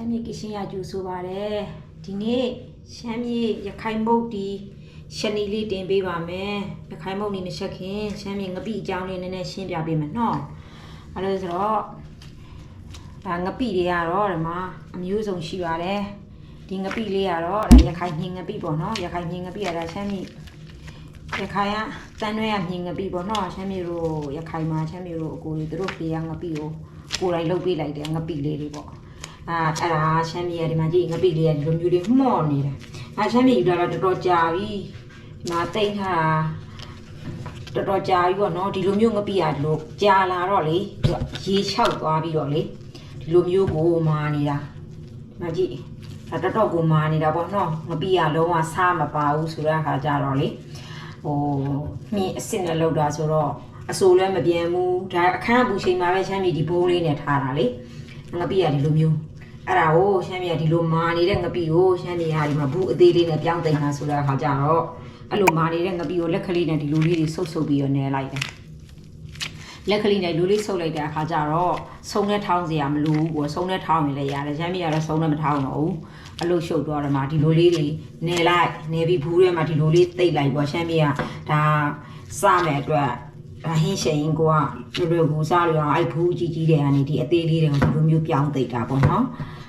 မ်းမြေကရှင်ရကျူဆိုပါတယ်ဒီနေ့ရှမ်းမြေရခိုင်မုတ်ဒီရှနီလေးတင်ပေးပါမယ်ရခိုင်မုတ်နေမချက်ခင်ရှမ်းမြေငပိအကြောင်းလေးနည်းနည်းရှင်းပြပေးမယ်နော်အဲ့ဒါဆိုတော့ဒါငပိတွေကတော့ဒီမှာအမျိုးစုံရှိပါတယ်ဒီငပိလေးကတော့ဒါရခိုင်ညင်ငပိပေါ့နော်ရခိုင်ညင်ငပိကဒါရှမ်းမြေရခိုင်ကတန်ရွဲရမြင်ငပိပေါ့နော်ရှမ်းမြေတို့ရခိုင်မှာရှမ်းမြေတို့အကိုတွေသူတို့ဖေးရငပိကို ကိုယ်တိုင်လုပ်ပေးလိုက်တယ်ငပိလေးတွေပေါ့အာအဲ့ဒါရှမ်းပြည်ကဒီမှာကြည့်ငပိလေးကဒီလိုမျိုးတွေမှော့နေတာအဲရှမ်းပြည်ယူလာတော့တော်တော်ကြာပြီဒီမှာတိတ်ထားတာတော်တော်ကြာပြီပေါ့နော်ဒီလိုမျိုးငပိကဒီလိုကြာလာတော့လေသူကရေလျှောက်သွားပြီးတော့လေဒီလိုမျိုးကိုမာနေတာဒီမှာကြည့်ဒါတော်တော်ကိုမာနေတာပေါ့နော်ငပိကလုံးဝစားမပါဘူးဆိုတဲ့အခါကျတော့လေဟိုမြင်အစ်စ်နဲ့လောက်တာဆိုတော့ အစိုးလည်းမပြောင်းဘူးဒါအခန်းအပူချိန်မှာပဲရှမ်းပြည်ဒီဘိုးလေးနဲ့ထားတာလေငပိရဒီလိုမျိုးအဲ့ဒါကိုရှမ်းပြည်ကဒီလိုမာနေတဲ့ငပိကိုရှမ်းပြည်ဟာဒီမှာဘူးအသေးလေးနဲ့ပြောင်းသိမ်းတာဆိုတဲ့အခါကျတော့အဲ့လိုမာနေတဲ့ငပိကိုလက်ကလေးနဲ့ဒီလိုလေးတွေဆုပ်ဆုပ်ပြီးတော့နဲလိုက်တယ်လက်ကလေးနဲ့လူလေးဆုပ်လိုက်တဲ့အခါကျတော့ဆုံးနဲ့ထောင်းစရာမလိုဘူးပေါ့ဆုံးနဲ့ထောင်းရင်လည်းရတယ်ရှမ်းပြည်ကတော့ဆုံးနဲ့မထောင်းတော့ဘူးအဲ့လိုရှုပ်တော့တယ်မှာဒီလိုလေးတွေနဲလိုက်နဲပြီးဘူးထဲမှာဒီလိုလေးတိတ်လိုက်ပေါ့ရှမ်းပြည်ကဒါစမယ်အတွက် ဒါဟင်းရှိန်ကိုကလွယ်လွယ်ကူစားလို့အောင်အဲ့ဘူးကြီးကြီးတွေကနေဒီအသေးလေးတွေကိုဒီလိုမျိုးပြောင်းသိပ်တာပေါ့နော်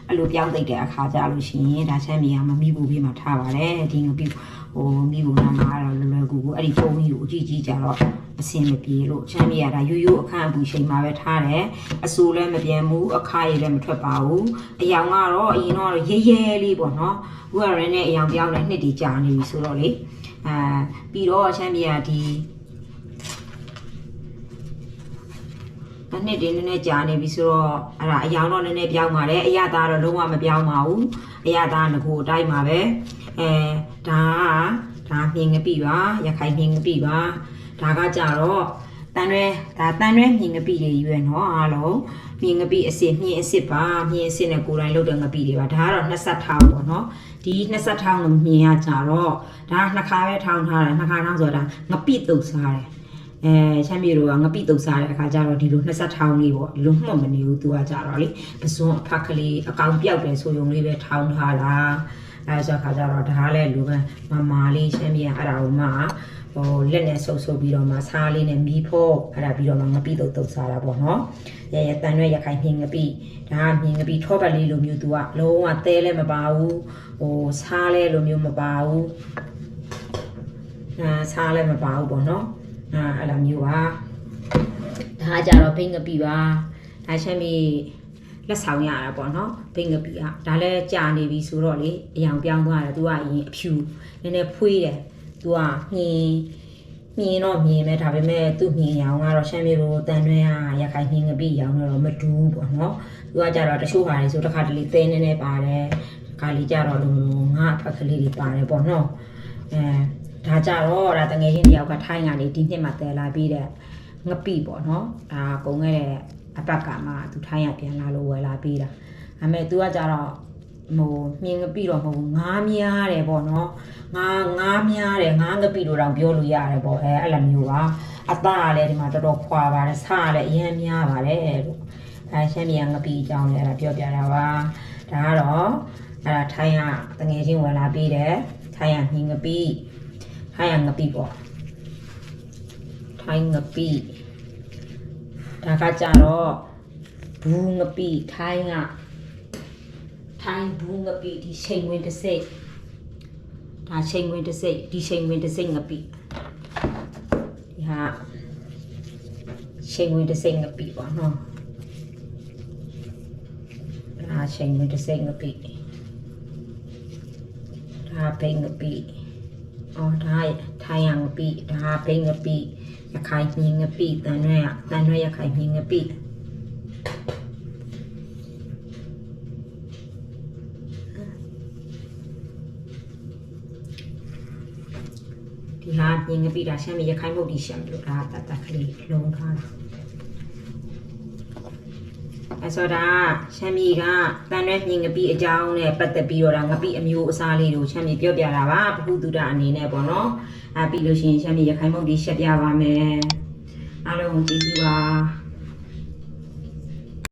အဲ့လိုပြောင်းသိပ်တဲ့အခါကျလို့ရှိရင်ဒါချမ်းမြေကမမိဘူးပြီးမှထားပါတယ်ဒီငပိဟိုမိဘူးနာမှာတော့လွယ်လွယ်ကူကူအဲ့ဒီပုံကြီးကိုအကြီးကြီးကြတော့အဆင်မပြေလို့ချမ်းမြေကဒါရိုးရိုးအခန့်အပူချိန်မှာပဲထားတယ်အဆူလည်းမပြန်ဘူးအခါရည်လည်းမထွက်ပါဘူးအယောင်ကတော့အရင်တော့ရဲရဲလေးပေါ့နော်အခုကရင်းနဲ့အယောင်ပြောင်းတဲ့နှစ်တီကြာနေပြီဆိုတော့လေအာပြီးတော့ချမ်းမြေကဒီ တစ်နှစ်တည်းနည်းနည်းကြာနေပြီဆိုတော့အဲ့ဒါအယောင်တော့နည်းနည်းပြောင်းပါတယ်အရသာတော့လုံးဝမပြောင်းပါဘူးအရသာငကိုအတိုင်းပါပဲအဲဒါကဒါမြင်ငပိပါရခိုင်မြင်ငပိပါဒါကကြတော့တန်ရွဲဒါတန်ရွဲမြင်ငပိတွေရွယ်နော်အားလုံးမြင်ငပိအစစ်မြင်အစစ်ပါမြင်အစစ်နဲ့ကိုယ်တိုင်လုပ်တဲ့ငပိတွေပါဒါကတော့နှစ်ဆက်ထောင်းပေါ့နော်ဒီနှစ်ဆက်ထောင်းလို့မြင်ရကြတော့ဒါနှစ်ခါပဲထောင်းထားတယ်နှစ်ခါထောင်းဆိုတာငပိတုပ်စားတယ် အဲချမ်းမြေတို့ကငပိတုပ်စားတဲ့အခါကျတော့ဒီလိုနှစ်ဆက်ထောင်းလေးပေါ့ဒီလိုမှတ်မနေဘူးသူကကြတော့လေပစွန်းအဖက်ကလေးအကောင်ပြောက်တယ်ဆိုရုံလေးပဲထောင်းထားတာအဲဆိုအခါကျတော့ဒါလည်းလူပဲမမာလေးချမ်းမြေအဲ့ဒါကိုမှဟိုလက်နဲ့ဆုပ်ဆုပ်ပြီးတော့မှစားလေးနဲ့မီးဖို့အဲ့ဒါပြီးတော့မှငပိတုပ်တုပ်စားတာပေါ့နော်ရရတန်ရွက်ရခိုင်မြင်ငပိဒါကမြင်ငပိထောပတ်လေးလိုမျိုးသူကလုံးဝသဲလည်းမပါဘူးဟိုစားလဲလိုမျိုးမပါဘူးအာစားလည်းမပါဘူးပေါ့နော် အာအဲ့လိုမျိုးပါဒါကကြတော့ဘိန်းကပီပါဒါချမ်းမီလက်ဆောင်ရတာပေါ့နော်ဘိန်းကပီကဒါလည်းကြာနေပြီဆိုတော့လေအယောင်ပြောင်းသွားတယ်သူကအရင်အဖြူနည်းနည်းဖွေးတယ်သူကညင်မြင်တော့မြင်မယ်ဒါပေမဲ့သူ့မြင်ရောင်ကတော့ရှမ်းမြေလိုတန်တွဲဟာရခိုင်မြင်ကပီရောင်တော့မတူဘူးပေါ့နော်သူကကြတော့တချို့ဟာတွေဆိုတစ်ခါတလေသဲနေနေပါတယ်ခါလေးကြတော့လုံလုံငါအဖက်ကလေးတွေပါတယ်ပေါ့နော်အဲ ဒါကြတော့ဒါတငယ်ချင်းတယောက်ကထိုင်းကနေဒီနှစ်မှတည်လာပြီးတဲ့ငပိပေါ့နော်ဒါကုံခဲ့တဲ့အပတ်ကမှသူထိုင်းရပြန်လာလို့ဝယ်လာပြီးတာဒါပေမဲ့ तू ကကြတော့ဟိုမြင်ငပိတော့မဟုတ်ဘူးငားများတယ်ပေါ့နော်ငားငားများတယ်ငားငပိလို့တော့ပြောလို့ရတယ်ပေါ့အဲအဲ့လိုမျိုးပါအသားကလည်းဒီမှာတော်တော်ခွာပါတယ်ဆားကလည်းအရင်များပါတယ်လို့အဲရှမ်းမြန်ငပိအကြောင်းလည်းအဲ့ဒါပြောပြတာပါဒါကတော့အဲ့ဒါထိုင်းကတငယ်ချင်းဝယ်လာပြီးတယ်ထိုင်းကမြင်ငပိ ထိုင်းရငပိပေါ့ထိုင်းငပိဒါကကြတော့ဘူးငပိထိုင်းကထိုင်းဘူးငပိဒီချိန်ဝင်တစ်စိတ်ဒါချိန်ဝင်တစ်စိတ်ဒီချိန်ဝင်တစ်စိတ်ငပိဒီဟာချိန်ဝင်တစ်စိတ်ငပိပေါ့နော်ဒါချိန်ဝင်တစ်စိတ်ငပိဒါဘိန်းငပိ အော်ဒါထိုင်ရငပိဒါဘိန်းငပိရခိုင်မြင်းငပိတန်ရွဲ့တန်ရွဲ့ရခိုင်မြင်းငပိဒီဟာမြင်းငပိဒါရှမ်းမြေရခိုင်မုတ်ဒီရှမ်းလို့ဒါတတ်တတ်ကလေးလုံးထားတာ အဲဆိုတော့ရှမ်းမြေကတန်ရွဲ့မြင်းငပိအကြောင်းနဲ့ပတ်သက်ပြီးတော့ဒါငပိအမျိုးအစားလေးကိုရှမ်းမြေပြောပြတာပါပခုတုဒအနေနဲ့ပေါ့နော်အဲပြီးလို့ရှိရင်ရှမ်းပြည်ရခိုင်မုတ်ဒီရှက်ပြပါမယ်အားလုံးကျေးဇူးပါ